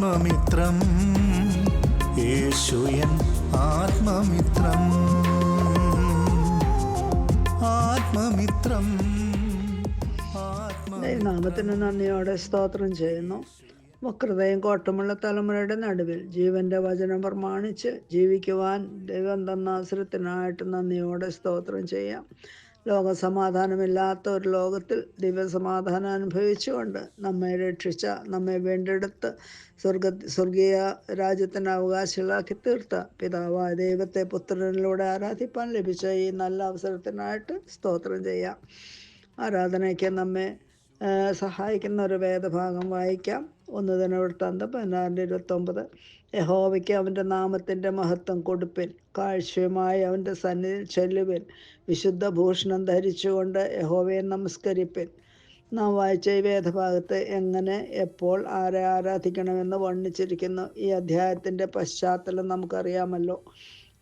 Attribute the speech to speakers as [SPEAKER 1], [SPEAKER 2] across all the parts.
[SPEAKER 1] ആത്മമിത്രം. യേശുയൻ ആത്മമിത്രം. ആത്മമിത്രം. ആത്മ
[SPEAKER 2] നാമത്തിന് നന്ദിയോടെ സ്തോത്രം ചെയ്യുന്നു. വക്രതയും കോട്ടമുള്ള തലമുറയുടെ നടുവിൽ ജീവന്റെ വചനം പ്രമാണിച്ച് ജീവിക്കുവാൻ ദൈവം തന്ന അവസരത്തിനായിട്ട് നന്ദിയോടെ സ്തോത്രം ചെയ്യാം. ലോകസമാധാനമില്ലാത്ത ഒരു ലോകത്തിൽ ദിവ്യസമാധാനം അനുഭവിച്ചുകൊണ്ട് നമ്മെ രക്ഷിച്ച നമ്മെ വീണ്ടെടുത്ത് സ്വർഗ സ്വർഗീയ രാജ്യത്തിന് അവകാശികളാക്കി തീർത്ത പിതാവായ ദൈവത്തെ പുത്രനിലൂടെ ആരാധിപ്പാൻ ലഭിച്ച ഈ നല്ല അവസരത്തിനായിട്ട് സ്തോത്രം ചെയ്യാം. ആരാധനയ്ക്ക് നമ്മെ സഹായിക്കുന്ന ഒരു വേദഭാഗം വായിക്കാം. ഒന്ന് തന്നെ വൃത്താന്തം പതിനാറിന്റെ ഇരുപത്തൊമ്പത്. യഹോവയ്ക്ക് അവന്റെ നാമത്തിന്റെ മഹത്വം കൊടുപ്പിൻ. കാഴ്ചയുമായി അവന്റെ സന്നിധിയിൽ ചെല്ലുവിൻ. വിശുദ്ധ ഭൂഷണം ധരിച്ചുകൊണ്ട് യഹോവയെ നമസ്കരിപ്പിൻ. നാം വായിച്ച ഈ വേദഭാഗത്ത് എങ്ങനെ എപ്പോൾ ആരെ ആരാധിക്കണമെന്ന് വർണിച്ചിരിക്കുന്നു. ഈ അധ്യായത്തിന്റെ പശ്ചാത്തലം നമുക്കറിയാമല്ലോ.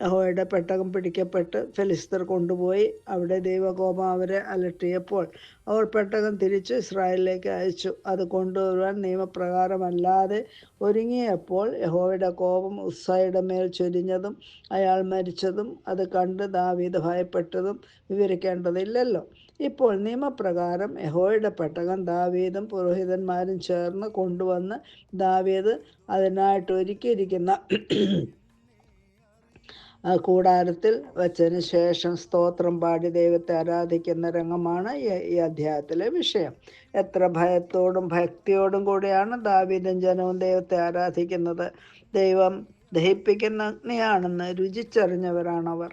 [SPEAKER 2] യഹോയുടെ പെട്ടകം പിടിക്കപ്പെട്ട് ഫെലിസ്തർ കൊണ്ടുപോയി. അവിടെ ദൈവകോപം അവരെ അലട്ടിയപ്പോൾ അവർ പെട്ടകം തിരിച്ച് ഇസ്രായേലിലേക്ക് അയച്ചു. അത് കൊണ്ടുവരുവാൻ നിയമപ്രകാരമല്ലാതെ ഒരുങ്ങിയപ്പോൾ യഹോയുടെ കോപം ഉസ്സായുടെ മേൽ ചൊരിഞ്ഞതും അയാൾ മരിച്ചതും അത് കണ്ട് ദാവീദ് ഭയപ്പെട്ടതും വിവരിക്കേണ്ടതില്ലല്ലോ. ഇപ്പോൾ നിയമപ്രകാരം യഹോയുടെ പെട്ടകം ദാവീദും പുരോഹിതന്മാരും ചേർന്ന് കൊണ്ടുവന്ന് ദാവീദ് അതിനായിട്ട് ഒരുക്കിയിരിക്കുന്ന കൂടാരത്തിൽ വച്ചതിന് ശേഷം സ്തോത്രം പാടി ദൈവത്തെ ആരാധിക്കുന്ന രംഗമാണ് ഈ അധ്യായത്തിലെ വിഷയം. എത്ര ഭയത്തോടും ഭക്തിയോടും കൂടിയാണ് ദാവിദും ജനവും ദൈവത്തെ ആരാധിക്കുന്നത്. ദൈവം ദഹിപ്പിക്കുന്ന അഗ്നിയാണെന്ന് രുചിച്ചറിഞ്ഞവരാണവർ.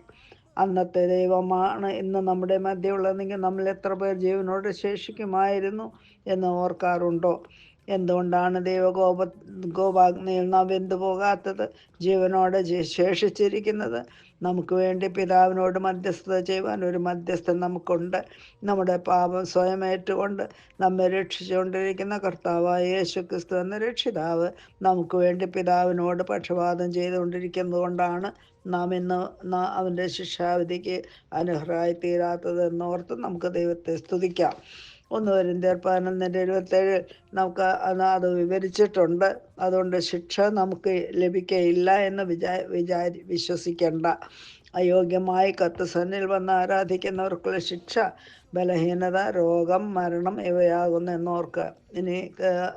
[SPEAKER 2] അന്നത്തെ ദൈവമാണ് ഇന്ന് നമ്മുടെ മധ്യമുള്ളതെങ്കിൽ നമ്മൾ എത്ര പേർ ജീവനോട് ശേഷിക്കുമായിരുന്നു എന്ന് ഓർക്കാറുണ്ടോ? എന്തുകൊണ്ടാണ് ദൈവകോപ കോപാഗ്നിയിൽ നാം വെന്തു പോകാത്തത്? ജീവനോടെ ശേഷിച്ചിരിക്കുന്നത്. നമുക്ക് വേണ്ടി പിതാവിനോട് മധ്യസ്ഥത ചെയ്യുവാൻ ഒരു മധ്യസ്ഥൻ നമുക്കുണ്ട്. നമ്മുടെ പാപം സ്വയം ഏറ്റുകൊണ്ട് നമ്മെ രക്ഷിച്ചുകൊണ്ടിരിക്കുന്ന കർത്താവായ യേശു ക്രിസ്തു എന്ന രക്ഷിതാവ് നമുക്ക് വേണ്ടി പിതാവിനോട് പക്ഷപാതം ചെയ്തുകൊണ്ടിരിക്കുന്നതുകൊണ്ടാണ് നാം ഇന്ന് അവന്റെ ശിക്ഷാവിധിക്ക് അനർഹരായി തീരാത്തത് എന്നോർത്ത് നമുക്ക് ദൈവത്തെ സ്തുതിക്കാം. ഒന്ന് വരുന്നേർ പതിനൊന്നിന്റെ ഇരുപത്തേഴ് നമുക്ക് അത് വിവരിച്ചിട്ടുണ്ട്. അതുകൊണ്ട് ശിക്ഷ നമുക്ക് ലഭിക്കയില്ല എന്ന് വിചാ വിചാരി വിശ്വസിക്കേണ്ട. അയോഗ്യമായി കത്തുസന്നിൽ വന്ന് ആരാധിക്കുന്നവർക്കുള്ള ശിക്ഷ ബലഹീനത രോഗം മരണം ഇവയാകുന്നു എന്നോർക്ക്. ഇനി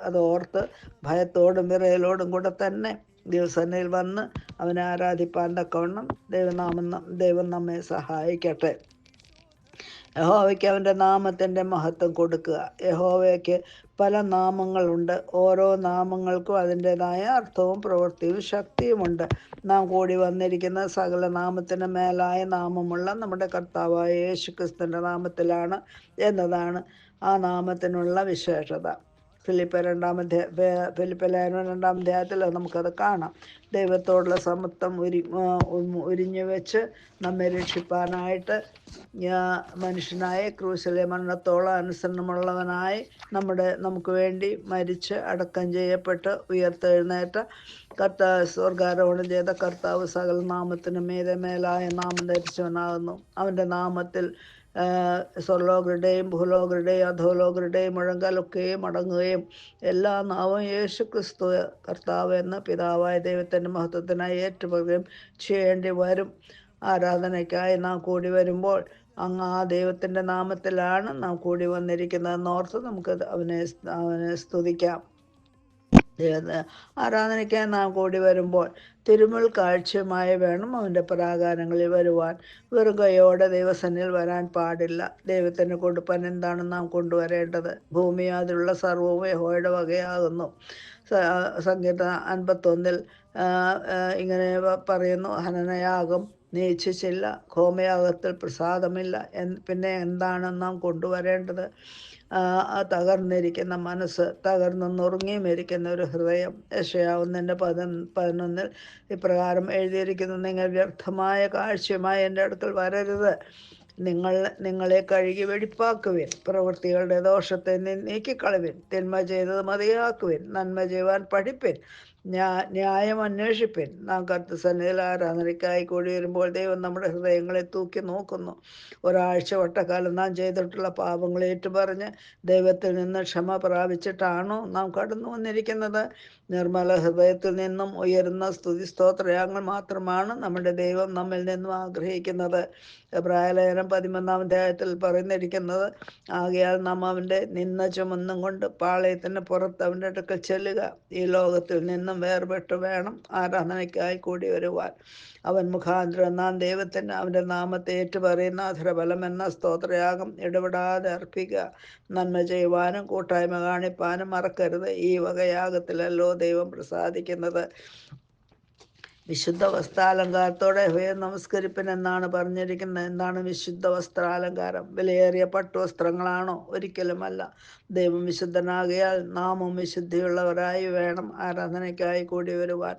[SPEAKER 2] അത് ഓർത്ത് ഭയത്തോടും വിറയലോടും കൂടെ തന്നെ ദിവസന്നിൽ വന്ന് അവനെ ആരാധിപ്പാൻ തക്കവണ്ണം ദൈവനാമം ദൈവം നമ്മെ സഹായിക്കട്ടെ. യഹോവയ്ക്ക് അവന്റെ നാമത്തിന്റെ മഹത്വം കൊടുക്കുക. യഹോവയ്ക്ക് പല നാമങ്ങളുണ്ട്. ഓരോ നാമങ്ങൾക്കും അതിന്റെതായ അർത്ഥവും പ്രവൃത്തിയും ശക്തിയുമുണ്ട്. നാം കൂടി വന്നിരിക്കുന്ന സകല നാമത്തിന് മേലായ നാമമുള്ള നമ്മുടെ കർത്താവായ യേശു ക്രിസ്തുന്റെ നാമത്തിലാണ് എന്നതാണ് ആ നാമത്തിനുള്ള വിശേഷത. ഫിലിപ്പ രണ്ടാം അധ്യായ ഫെ- ഫിലിപ്പ ലേഖനം രണ്ടാം അധ്യായത്തിൽ നമുക്കത് കാണാം. ദൈവത്തോടുള്ള സമത്വം ഒരു ഒരിഞ്ഞു വെച്ച് നമ്മെ രക്ഷിപ്പാനായിട്ട് മനുഷ്യനായ ക്രൂശിലെ മരണത്തോളം അനുസരണമുള്ളവനായി നമ്മുടെ നമുക്ക് വേണ്ടി മരിച്ച് അടക്കം ചെയ്യപ്പെട്ട് ഉയർത്തെഴുന്നേറ്റ കർത്താവ് സ്വർഗാരോഹണം ചെയ്ത കർത്താവ് സകല നാമത്തിന് മേലെ മേലായ നാമം ധരിച്ചവനാകുന്നു. അവന്റെ നാമത്തിൽ സ്വർലോകരുടെയും ഭൂലോകരുടെയും അധോലോകരുടെയും മുഴങ്കാലൊക്കെയും അടങ്ങുകയും എല്ലാ നാവും യേശു ക്രിസ്തു കർത്താവ് എന്ന പിതാവായ ദൈവത്തിന്റെ മഹത്വത്തിനായി ഏറ്റുപോകുകയും ചെയ്യേണ്ടി വരും. ആരാധനയ്ക്കായി നാം കൂടി വരുമ്പോൾ അങ്ങ് ആ ദൈവത്തിന്റെ നാമത്തിലാണ് നാം കൂടി വന്നിരിക്കുന്നതെന്ന് ഓർത്ത് നമുക്ക് അവനെ അവനെ സ്തുതിക്കാം. ദൈവത്തെ ആരാധനയ്ക്കായി നാം കൂടി വരുമ്പോൾ തിരുമുൽ കാഴ്ചയുമായി വേണം അവന്റെ പ്രാകാരങ്ങളിൽ വരുവാൻ. വെറും കൈയോടെ ദൈവസന്നിൽ വരാൻ പാടില്ല. ദൈവത്തിന് കൊടുപ്പാൻ എന്താണ് നാം കൊണ്ടുവരേണ്ടത്? ഭൂമി അതിലുള്ള സർവവും യഹോയുടെ വകയാകുന്നു. സംഗീത അൻപത്തൊന്നിൽ ഇങ്ങനെ പറയുന്നു ഹനനയാകും നീ ഇച്ഛിച്ചില്ല ഹോമയാഗത്തിൽ പ്രസാദമില്ല. എന്ന് പിന്നെ എന്താണ് നാം കൊണ്ടുവരേണ്ടത്? തകർന്നിരിക്കുന്ന മനസ്സ് തകർന്ന് നുറുങ്ങിയും ഒരു ഹൃദയം യശയാവുന്നതിന്റെ പതി പതിനൊന്നിൽ ഇപ്രകാരം എഴുതിയിരിക്കുന്നു നിങ്ങൾ വ്യർത്ഥമായ കാഴ്ചയുമായി എന്റെ അടുക്കൽ വരരുത്. നിങ്ങൾ നിങ്ങളെ കഴുകി വെടിപ്പാക്കുവിൻ. പ്രവൃത്തികളുടെ ദോഷത്തെ നീക്കിക്കളവിൻ. തിന്മ ചെയ്തത് മതിയാക്കുവിൻ. നന്മ ചെയ്യുവാൻ പഠിപ്പിൻ. ന്യാ- ന്യായം അന്വേഷിപ്പിൻ നാം കർത്തസന്നിധിയിൽ ആരാധനയ്ക്കായി കൂടി വരുമ്പോൾ ദൈവം നമ്മുടെ ഹൃദയങ്ങളെ തൂക്കി നോക്കുന്നു. ഒരാഴ്ച വട്ടക്കാലം നാം ചെയ്തിട്ടുള്ള പാപങ്ങൾ ഏറ്റുപറഞ്ഞ് ദൈവത്തിൽ നിന്ന് ക്ഷമ പ്രാപിച്ചിട്ടാണോ നാം കടന്നു വന്നിരിക്കുന്നത്? നിർമ്മല ഹൃദയത്തിൽ നിന്നും ഉയരുന്ന സ്തുതി സ്തോത്രയാങ്ങൾ മാത്രമാണ് നമ്മുടെ ദൈവം നമ്മിൽ നിന്നും ആഗ്രഹിക്കുന്നത്. പ്രായലേഖനം പതിമൂന്നാം അധ്യായത്തിൽ പറയുന്നിരിക്കുന്നത് ആകയാൽ നാം അവന്റെ നിന്ന ചുമന്നും കൊണ്ട് പാളയത്തിന് പുറത്ത് അവന്റെ അടുക്കൽ ചെല്ലുക. ഈ ലോകത്തിൽ നിന്നും വേർപെട്ട് വേണം ആരാധനയ്ക്കായി കൂടി വരുവാൻ. അവൻ മുഖാന്തരം നാം ദൈവത്തിന് അവന്റെ നാമത്തെ ഏറ്റുപറയുന്ന അധരബലം എന്ന സ്തോത്രയാഗം ഇടപെടാതെ അർപ്പിക്കുക. നന്മ ചെയ്യുവാനും കൂട്ടായ്മ കാണിപ്പാനും മറക്കരുത്. ഈ വകയാഗത്തിലല്ലോ ദൈവം പ്രസാദിക്കുന്നത്. വിശുദ്ധ വസ്ത്രാലങ്കാരത്തോടെ ഹൃദയം നമസ്കരിപ്പൻ എന്നാണ് പറഞ്ഞിരിക്കുന്നത്. എന്താണ് വിശുദ്ധ വസ്ത്രാലങ്കാരം വിലയേറിയ പട്ടുവസ്ത്രങ്ങളാണോ? ഒരിക്കലുമല്ല. ദൈവം വിശുദ്ധനാകിയാൽ നാമും വിശുദ്ധിയുള്ളവരായി വേണം. ആരാധനയ്ക്കായി കൂടി വരുവാൻ.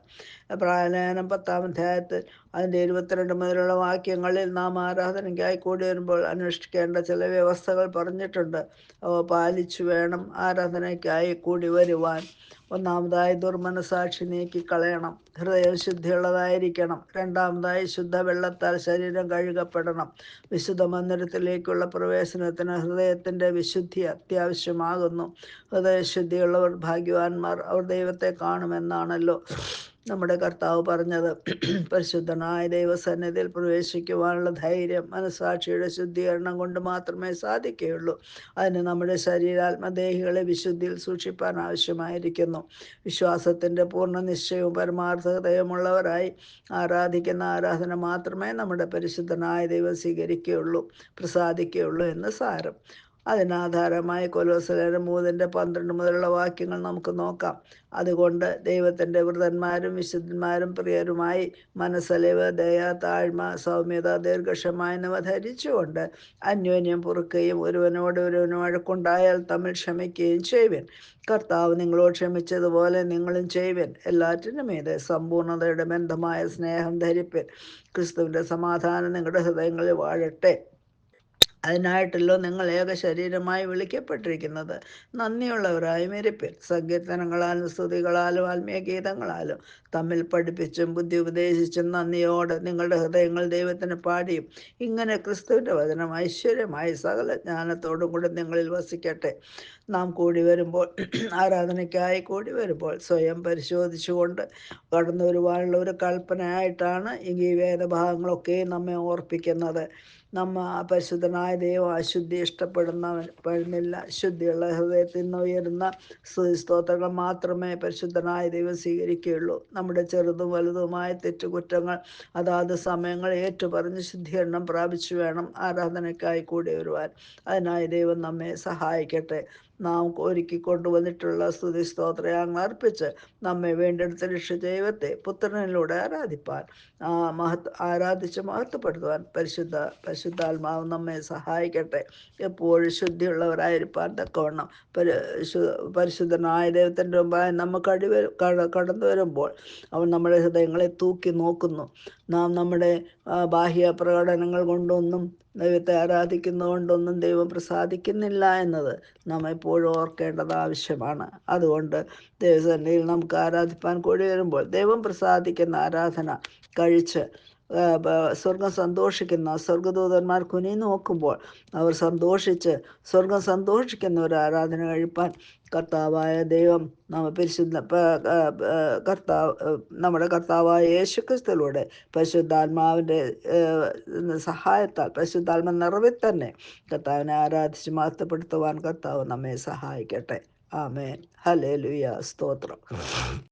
[SPEAKER 2] പ്രായലേഖനം പത്താം അധ്യായത്തിൽ അതിന്റെ ഇരുപത്തിരണ്ട് മുതലുള്ള വാക്യങ്ങളിൽ നാം ആരാധനയ്ക്കായി കൂടി വരുമ്പോൾ അനുഷ്ഠിക്കേണ്ട ചില വ്യവസ്ഥകൾ പറഞ്ഞിട്ടുണ്ട്. അവ പാലിച്ചു വേണം ആരാധനയ്ക്കായി കൂടി വരുവാൻ. ഒന്നാമതായി ദുർമനസാക്ഷി നീക്കി കളയണം ഹൃദയം ശുദ്ധിയുള്ളതായിരിക്കണം രണ്ടാമതായി ശുദ്ധ വെള്ളത്താൽ ശരീരം കഴുകപ്പെടണം. വിശുദ്ധ മന്ദിരത്തിലേക്കുള്ള പ്രവേശനത്തിന് ഹൃദയത്തിന്റെ വിശുദ്ധി അത്യാവശ്യമാകുന്നു. ഹൃദയശുദ്ധിയുള്ളവർ ഭാഗ്യവാന്മാർ. അവർ ദൈവത്തെ കാണുമെന്നാണല്ലോ. നമ്മുടെ കർത്താവ് പറഞ്ഞത് പരിശുദ്ധനായ ദൈവസന്നിധിയിൽ പ്രവേശിക്കുവാനുള്ള ധൈര്യം മനസാക്ഷിയുടെ ശുദ്ധീകരണം കൊണ്ട് മാത്രമേ സാധിക്കുകയുള്ളൂ. അതിന് നമ്മുടെ ശരീരാത്മദേഹികളെ വിശുദ്ധിയിൽ സൂക്ഷിപ്പാൻ ആവശ്യമായിരിക്കുന്നു. വിശ്വാസത്തിന്റെ പൂർണ നിശ്ചയവും പരമാർത്ഥതയുമുള്ളവരായി ആരാധിക്കുന്ന ആരാധന മാത്രമേ നമ്മുടെ പരിശുദ്ധനായ ദൈവം സ്വീകരിക്കുകയുള്ളൂ പ്രസാദിക്കുകയുള്ളൂ എന്ന് സാരം. അതിനാധാരമായ കൊലോസലേന മൂന്നിന്റെ പന്ത്രണ്ട് മുതലുള്ള വാക്യങ്ങൾ നമുക്ക് നോക്കാം. അതുകൊണ്ട് ദൈവത്തിന്റെ വൃതന്മാരും വിശുദ്ധന്മാരും പ്രിയരുമായി മനസ്സലിവ് ദയ താഴ്മ സൗമ്യത ദീർഘക്ഷമ എന്നിവ ധരിച്ചുകൊണ്ട് അന്യോന്യം പൊറുക്കുകയും ഒരുവനോട് ഒരുവന് വഴക്കുണ്ടായാൽ തമ്മിൽ ക്ഷമിക്കുകയും ചെയ്യുവൻ. കർത്താവ് നിങ്ങളോട് ക്ഷമിച്ചതുപോലെ നിങ്ങളും ചെയ്യുവൻ. എല്ലാറ്റിനും മീതെ സമ്പൂർണതയുടെ ബന്ധമായ സ്നേഹം ധരിപ്പൻ. ക്രിസ്തുവിന്റെ സമാധാനം നിങ്ങളുടെ ഹൃദയങ്ങളിൽ വാഴട്ടെ. അതിനായിട്ടല്ലോ നിങ്ങൾ ഏക ശരീരമായി വിളിക്കപ്പെട്ടിരിക്കുന്നത്. നന്ദിയുള്ളവരായും മെരിപ്പിൽ സങ്കീർത്തനങ്ങളാലും സ്തുതികളാലും ആത്മീയ ഗീതങ്ങളാലും തമ്മിൽ പഠിപ്പിച്ചും ബുദ്ധി ഉപദേശിച്ചും നന്ദിയോടെ നിങ്ങളുടെ ഹൃദയങ്ങൾ ദൈവത്തിന് പാടിയും. ഇങ്ങനെ ക്രിസ്തുവിന്റെ വചനം ഐശ്വര്യമായി സകല ജ്ഞാനത്തോടും കൂടി നിങ്ങളിൽ വസിക്കട്ടെ. നാം കൂടി വരുമ്പോൾ ആരാധനയ്ക്കായി കൂടി വരുമ്പോൾ സ്വയം പരിശോധിച്ചുകൊണ്ട് കടന്നു വരുവാനുള്ള ഒരു കൽപ്പനയായിട്ടാണ് ഈ വേദഭാഗങ്ങളൊക്കെ നമ്മെ ഓർപ്പിക്കുന്നത്. നമ്മ പരിശുദ്ധനായ ദൈവം അശുദ്ധി ഇഷ്ടപ്പെടുന്നവൻ പെടുന്നില്ല ശുദ്ധിയുള്ള ഹൃദയത്തിൽ നിന്ന് ഉയരുന്ന സ്തോത്രങ്ങൾ മാത്രമേ പരിശുദ്ധനായ ദൈവം സ്വീകരിക്കുകയുള്ളൂ. നമ്മുടെ ചെറുതും വലുതുമായ തെറ്റുകുറ്റങ്ങൾ അതാത് സമയങ്ങൾ ഏറ്റുപറഞ്ഞ് ശുദ്ധീകരണം പ്രാപിച്ചു വേണം ആരാധനയ്ക്കായി കൂടി വരുവാൻ. അതിനായി ദൈവം നമ്മെ സഹായിക്കട്ടെ. നാം ഒരുക്കി കൊണ്ടുവന്നിട്ടുള്ള സ്തുതി സ്തോത്രയാങ്ങൾ അർപ്പിച്ച് നമ്മെ വീണ്ടെടുത്ത ലക്ഷ്യ ദൈവത്തെ പുത്രനിലൂടെ ആരാധിപ്പാൻ ആ മഹത് ആരാധിച്ച് മഹത്വപ്പെടുത്തുവാൻ പരിശുദ്ധ പരിശുദ്ധാത്മാവ് നമ്മെ സഹായിക്കട്ടെ. എപ്പോഴും ശുദ്ധിയുള്ളവരായിരിക്കാൻ തക്കവണ്ണം പരിശു പരിശുദ്ധനായ ദൈവത്തിന്റെ മുമ്പായി നമ്മൾ കടി കടന്നു വരുമ്പോൾ അവൻ നമ്മുടെ ഹൃദയങ്ങളെ തൂക്കി നോക്കുന്നു. നാം നമ്മുടെ ബാഹ്യ പ്രകടനങ്ങൾ കൊണ്ടൊന്നും ദൈവത്തെ ആരാധിക്കുന്നതുകൊണ്ടൊന്നും ദൈവം പ്രസാദിക്കുന്നില്ല എന്നത് നാം എപ്പോഴും ഓർക്കേണ്ടത് ആവശ്യമാണ്. അതുകൊണ്ട് ദൈവസന്നിധിയിൽ നമുക്ക് ആരാധിപ്പാൻ കൂടി വരുമ്പോൾ ദൈവം പ്രസാദിക്കുന്ന ആരാധന കഴിച്ച് സ്വർഗം സന്തോഷിക്കുന്ന സ്വർഗദൂതന്മാർ കുനി നോക്കുമ്പോൾ അവർ സന്തോഷിച്ച് സ്വർഗം സന്തോഷിക്കുന്ന ഒരു ആരാധന കഴിപ്പാൻ കർത്താവായ ദൈവം നമ്മ പരിശുദ്ധ കർത്താവ് നമ്മുടെ കർത്താവായ യേശുക്രിസ്തുലൂടെ പരിശുദ്ധാത്മാവിന്റെ സഹായത്താൽ പരിശുദ്ധാത്മ നിറവിൽ തന്നെ കർത്താവിനെ ആരാധിച്ച് മഹത്വപ്പെടുത്തുവാൻ കർത്താവ് നമ്മെ സഹായിക്കട്ടെ. ആമേൻ. ഹലേ ലുയ സ്തോത്രം.